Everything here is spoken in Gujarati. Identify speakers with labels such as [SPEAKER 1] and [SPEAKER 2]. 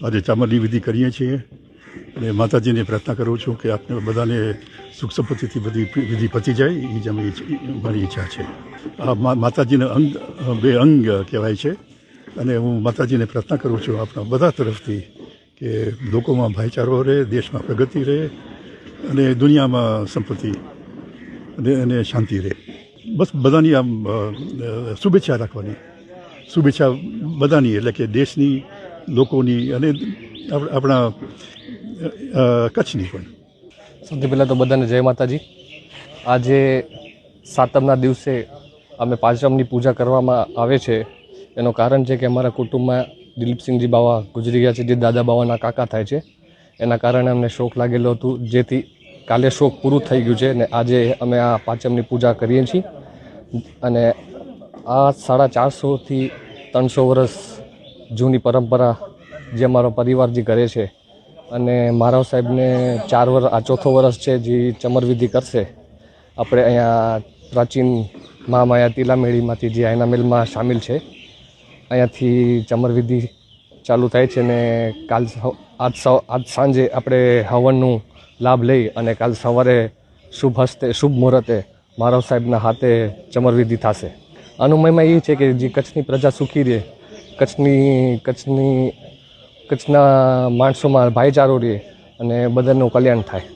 [SPEAKER 1] આજે ચામરની વિધિ કરીએ છીએ અને માતાજીને પ્રાર્થના કરું છું કે આપને બધાને સુખ સંપત્તિથી બધી વિધિ પતી જાય એ જ મારી ઈચ્છા છે. આ માતાજીના અંગ, બે અંગ કહેવાય છે અને હું માતાજીને પ્રાર્થના કરું છું આપણા બધા તરફથી કે લોકોમાં ભાઈચારો રહે, દેશમાં પ્રગતિ રહે અને દુનિયામાં સંપત્તિ અને શાંતિ રહે. બસ બધાની આમ શુભેચ્છા રાખવાની. શુભેચ્છા બધાની, એટલે કે દેશની લોકોની અને આપણા કચ્છની પણ.
[SPEAKER 2] સૌથી પહેલાં તો બધાને જય માતાજી. આજે સાતમના દિવસે અમે પાંચમની પૂજા કરવામાં આવે છે. એનું કારણ છે કે અમારા કુટુંબમાં દિલીપસિંહજી બાવા ગુજરી ગયા છે, જે દાદા બાવાના કાકા થાય છે. એના કારણે અમને શોક લાગેલો હતું, જેથી કાલે શોક પૂરું થઈ ગયું છે અને આજે અમે આ પાંચમની પૂજા કરીએ છીએ. અને આ સાડા ચારસોથી ત્રણસો વર્ષ જૂની પરંપરા જે અમારો પરિવાર જે કરે છે અને મારા સાહેબને ચાર વર્ષ આ ચોથો વર્ષ છે જે ચમરવિધિ કરશે. આપણે અહીંયા પ્રાચીન મહામાયા તિલામેળીમાંથી જે આયના મેલમાં સામેલ છે, અહીંયાથી ચમરવિધિ ચાલુ થાય છે ને કાલ આજ આજ સાંજે આપણે હવનનું લાભ લઈ અને કાલ સવારે શુભ હસ્તે, શુભ મુહૂર્તે માનવ સાહેબના હાથે ચમરવિધિ થશે. આનું મહિમા એ છે કે જે કચ્છની પ્રજા સુખી રહે કચ્છની કચ્છની કચ્છના માણસોમાં ભાઈચારો રહે અને બધાનું કલ્યાણ થાય.